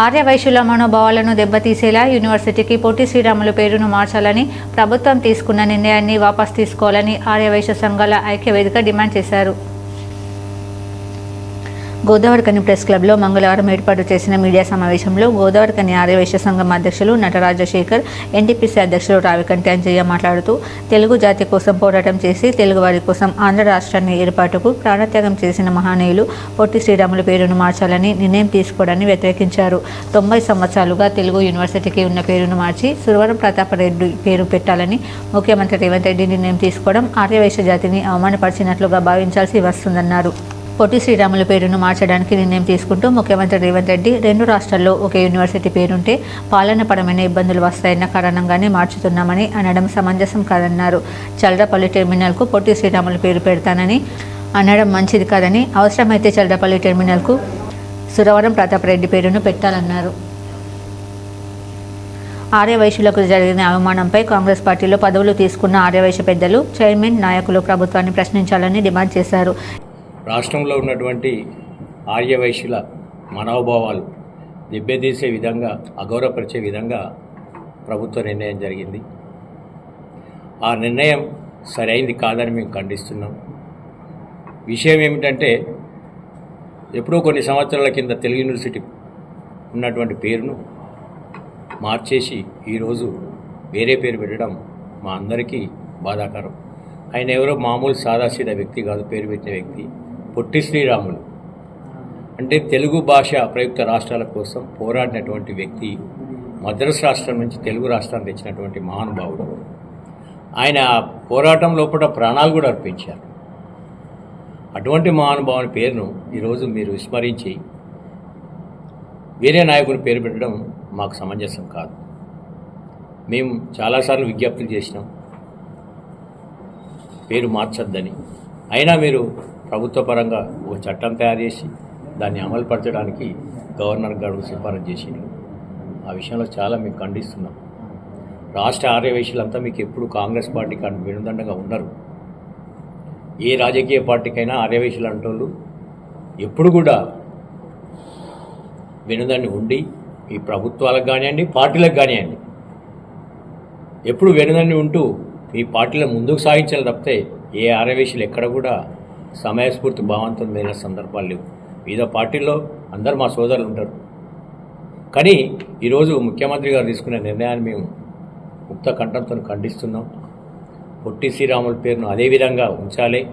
ఆర్యవైశ్యుల మనోభావాలను దెబ్బతీసేలా యూనివర్సిటీకి పొట్టి శ్రీరాములు పేరును మార్చాలని ప్రభుత్వం తీసుకున్న నిర్ణయాన్ని వాపస్ తీసుకోవాలని ఆర్యవైశ్య సంఘాల ఐక్యవేదిక డిమాండ్ చేశారు. గోదావరికని ప్రెస్ క్లబ్లో మంగళవారం ఏర్పాటు చేసిన మీడియా సమావేశంలో గోదావరికని ఆర్యవైశ్య సంఘం అధ్యక్షులు నటరాజశేఖర్ ఎన్టీపీసీ అధ్యక్షులు రావికంటి అంజయ్య మాట్లాడుతూ తెలుగు జాతి కోసం పోరాటం చేసి తెలుగువారి కోసం ఆంధ్ర రాష్ట్రాన్ని ఏర్పాటుకు ప్రాణత్యాగం చేసిన మహానీయులు పొట్టి శ్రీరాములు పేరును మార్చాలని నిర్ణయం తీసుకోవడాన్ని వ్యతిరేకించారు. తొంభై సంవత్సరాలుగా తెలుగు యూనివర్సిటీకి ఉన్న పేరును మార్చి సురవరం ప్రతాపరెడ్డి పేరు పెట్టాలని ముఖ్యమంత్రి రేవంత్ రెడ్డి నిర్ణయం తీసుకోవడం ఆర్యవైశ్య జాతిని అవమానపరిచినట్లుగా భావించాల్సి వస్తుందన్నారు. పొట్టి శ్రీరాములు పేరును మార్చడానికి నిర్ణయం తీసుకుంటూ ముఖ్యమంత్రి రేవంత్ రెడ్డి రెండు రాష్ట్రాల్లో ఒకే యూనివర్సిటీ పేరుంటే పాలనపరమైన ఇబ్బందులు వస్తాయన్న కారణంగానే మార్చుతున్నామని అనడం సమంజసం కాదన్నారు. చల్రపల్లి టెర్మినల్కు పొట్టి శ్రీరాములు పేరు పెడతానని అనడం మంచిది కాదని అవసరమైతే చల్రపల్లి టెర్మినల్కు సురవరం ప్రతాపరెడ్డి పేరును పెట్టాలన్నారు. ఆర్యవైశ్యులకు జరిగిన అవమానంపై కాంగ్రెస్ పార్టీలో పదవులు తీసుకున్న ఆర్యవైశ్య పెద్దలు చైర్మన్ నాయకులు ప్రభుత్వాన్ని ప్రశ్నించాలని డిమాండ్ చేశారు. రాష్ట్రంలో ఉన్నటువంటి ఆర్యవైశ్యుల మనోభావాలు దెబ్బతీసే విధంగా అగౌరవపరిచే విధంగా ప్రభుత్వ నిర్ణయం జరిగింది. ఆ నిర్ణయం సరైంది కాదని మేము ఖండిస్తున్నాం. విషయం ఏమిటంటే ఎప్పుడో కొన్ని సంవత్సరాల కింద తెలుగు యూనివర్సిటీ ఉన్నటువంటి పేరును మార్చేసి ఈరోజు వేరే పేరు పెట్టడం మా అందరికీ బాధాకరం. ఆయన ఎవరో మామూలు సాదాసీదా వ్యక్తి కాదు పేరు పెట్టిన వ్యక్తి. పొట్టి శ్రీరాములు. అంటే తెలుగు భాష ప్రయుక్త రాష్ట్రాల కోసం పోరాడినటువంటి వ్యక్తి మద్రాసు రాష్ట్రం నుంచి తెలుగు రాష్ట్రాన్ని తెచ్చినటువంటి మహానుభావుడు. ఆయన ఆ పోరాటం లోపల ప్రాణాలు కూడా అర్పించారు. అటువంటి మహానుభావుని పేరును ఈరోజు మీరు విస్మరించి వేరే నాయకుని పేరు పెట్టడం మాకు సమంజసం కాదు. మేము చాలాసార్లు విజ్ఞప్తులు చేసినాం పేరు మార్చొద్దని. అయినా మీరు ప్రభుత్వ పరంగా ఒక చట్టం తయారు చేసి దాన్ని అమలుపరచడానికి గవర్నర్ గారు సిఫారసు చేసింది ఆ విషయంలో చాలా మేము ఖండిస్తున్నాం. రాష్ట్ర ఆర్యవైశ్యులంతా మీకు ఎప్పుడు కాంగ్రెస్ పార్టీకి అను వెనుదండగా ఉన్నారు ఏ రాజకీయ పార్టీకైనా ఆర్యవేశులు అంటోళ్ళు ఎప్పుడు కూడా వెనుదండి ఉండి ఈ ప్రభుత్వాలకు కానివ్వండి పార్టీలకు కానివ్వండి ఎప్పుడు వెనుదండి ఉంటూ ఈ పార్టీలో ముందుకు సాగించాలి తప్పితే ఏ ఆర్యవేశులు ఎక్కడ కూడా సమయస్ఫూర్తి భావంతమైన సందర్భాలు లేవు. వివిధ పార్టీల్లో అందరు మా సోదరులు ఉంటారు. కానీ ఈరోజు ముఖ్యమంత్రి గారు తీసుకునే నిర్ణయాన్ని మేము ముక్త కంఠంతో ఖండిస్తున్నాం. పొట్టి శ్రీరాముల పేరును అదే విధంగా ఉంచాలి.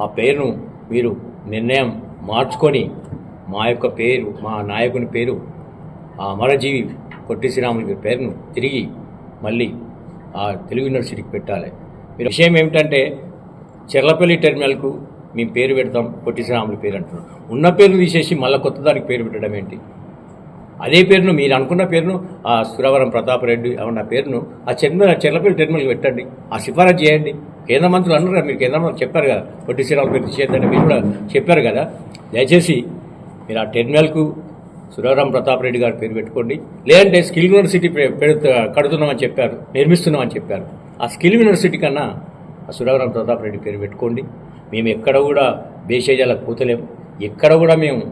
ఆ పేరును మీరు నిర్ణయం మార్చుకొని మా యొక్క పేరు మా నాయకుని పేరు ఆ అమరజీవి పొట్టి శ్రీరాముల పేరును తిరిగి మళ్ళీ ఆ తెలుగు యూనివర్సిటీకి పెట్టాలి. మీరు విషయం ఏమిటంటే చెర్లపల్లి టెర్మినల్కు మేము పేరు పెడతాం కొట్టిశ్రీరాముల పేరు అంటున్నాం. ఉన్న పేరును తీసేసి మళ్ళీ కొత్త దానికి పేరు పెట్టడం ఏంటి? అదే పేరును మీరు అనుకున్న పేరును ఆ సురవరం ప్రతాపరెడ్డి అన్న పేరును ఆ చెర్మ చెర్లపల్లి టెర్మినల్కి పెట్టండి. ఆ సిఫారసు చేయండి. కేంద్ర మంత్రులు అన్నారు కదా మీరు కేంద్ర మంత్రులు చెప్పారు కదా పొట్టి శ్రీరాములు పేరు తీసేద్దని మీరు కూడా చెప్పారు కదా. దయచేసి మీరు ఆ టెర్మినల్కు సురవరం ప్రతాప్ రెడ్డి గారి పేరు పెట్టుకోండి. లేదంటే స్కిల్ యూనివర్సిటీ పెడుతు కడుతున్నామని చెప్పారు నిర్మిస్తున్నామని చెప్పారు. ఆ స్కిల్ యూనివర్సిటీ కన్నా ఆ సురవరం ప్రతాపరెడ్డి పేరు పెట్టుకోండి. మేము ఎక్కడ కూడా బేషేజాలకు పోతలేము ఎక్కడ కూడా మేము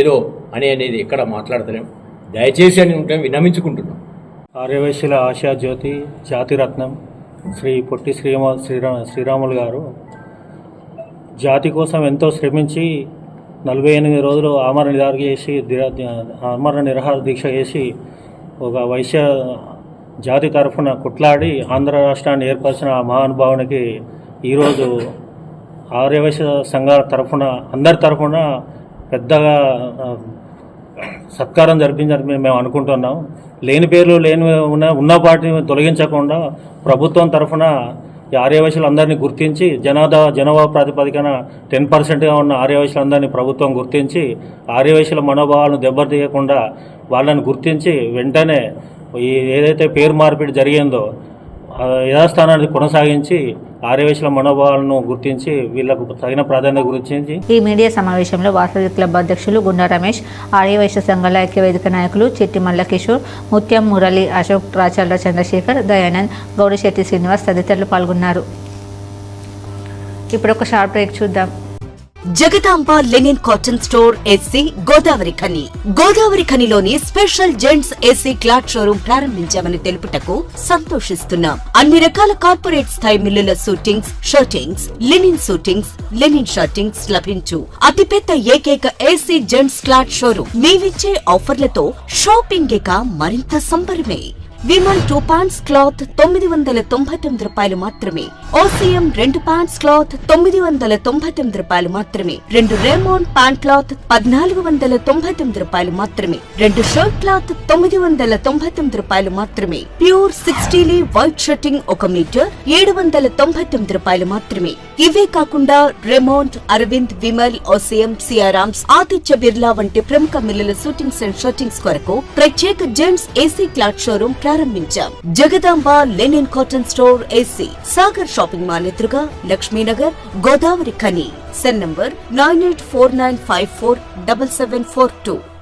ఏదో అని అనేది ఎక్కడ మాట్లాడతలేం. దయచేసి అని ఉంటే వినమించుకుంటున్నాం. ఆర్యవైశ్యుల ఆశా జ్యోతి జాతిరత్నం శ్రీ పొట్టి శ్రీరామ శ్రీరా శ్రీరాములు గారు. జాతి కోసం ఎంతో శ్రమించి నలభై ఎనిమిది రోజులు ఆమరణ నిరాహార చేసి ఆమరణ నిరాహార దీక్ష చేసి ఒక వైశ్య జాతి తరఫున కుట్లాడి ఆంధ్ర రాష్ట్రాన్ని ఏర్పరిచిన ఆ మహానుభావునికి ఈరోజు ఆర్యవైశ్య సంఘాల తరఫున అందరి తరఫున పెద్దగా సత్కారం జరిపించాలని మేము అనుకుంటున్నాం. లేని పేర్లు లేని ఉన్న ఉన్న వాటిని తొలగించకుండా ప్రభుత్వం తరఫున ఈ ఆర్యవైశ్యులందరినీ గుర్తించి జనాదా జనాభా ప్రాతిపదికన టెన్ పర్సెంట్గా ఉన్న ఆర్యవైశ్యులందరినీ ప్రభుత్వం గుర్తించి ఆర్యవైశ్యుల మనోభావాలను దెబ్బతీయకుండా వాళ్ళని గుర్తించి వెంటనే ఏదైతే పేరు మార్పిడి జరిగిందో యథాస్థానాన్ని కొనసాగించి ఆర్యవైశ్యుల మనోభావాలను గుర్తించి వీళ్ళకు తగిన ప్రాధాన్యత గురించి ఈ మీడియా సమావేశంలో వాసవి క్లబ్ అధ్యక్షులు గుండా రమేష్ ఆర్యవైశ్య సంఘాల ఐక్యవేదిక నాయకులు చెట్టి మల్లకిషోర్ ముత్యం మురళి అశోక్ రాచల్ల చంద్రశేఖర్ దయానంద్ గౌడిశెట్టి శ్రీనివాస్ తదితరులు పాల్గొన్నారు. ఇప్పుడు ఒక షార్ట్ బ్రేక్ చూద్దాం. Jagadamba linen cotton store SC Godavari Khani. Godavari ఖనిలోని special gents SC cloth showroom ప్రారంభించామని తెలుపుటకు సంతోషిస్తున్నాం. అన్ని రకాల కార్పొరేట్ స్థాయి మిల్లుల suitings shirtings linen suitings linen shirtings లభించు. అతిపెద్ద ఏకైక ఏసీ జెంట్స్ క్లాత్ షోరూం. మేమిచ్చే ఆఫర్లతో షాపింగ్ ఇక మరింత సంబరమే. విమల్ టూ పాంట్స్ క్లాత్ తొమ్మిది వందల తొంభై తొమ్మిది రూపాయలు మాత్రమే. ఓసీఎం రెండు ప్యాంట్స్ క్లాత్ తొమ్మిది వందల తొంభై తొమ్మిది రూపాయలు మాత్రమే. రెండు రేమోన్ ప్యాంట్ క్లాత్ పద్నాలుగు వందల తొంభై తొమ్మిది రూపాయలు మాత్రమే. రెండు షర్ట్ క్లాత్ తొమ్మిది వందల తొంభై తొమ్మిది రూపాయలు మాత్రమే. Pure sixty lea white shirting ఒక మీటర్ ఏడు వందల తొంభై తొమ్మిది రూపాయలు మాత్రమే. ఇవే కాకుండా రెమోంట్ అరవింద్ విమల్ ఓసీఎం సిఆరామ్స్ ఆదిత్య బిర్లా వంటి ప్రముఖ మిల్లుల షూటింగ్స్ అండ్ షర్టింగ్స్ కొరకు ప్రత్యేక జెంట్స్ ఏసీ క్లాత్ షోరూం ప్రారంభించాం. Jagadamba linen cotton store AC Sagar shopping mall ఎదురుగా Lakshminagar Godavari Khani. Cell number nine eight four nine five four double seven four two.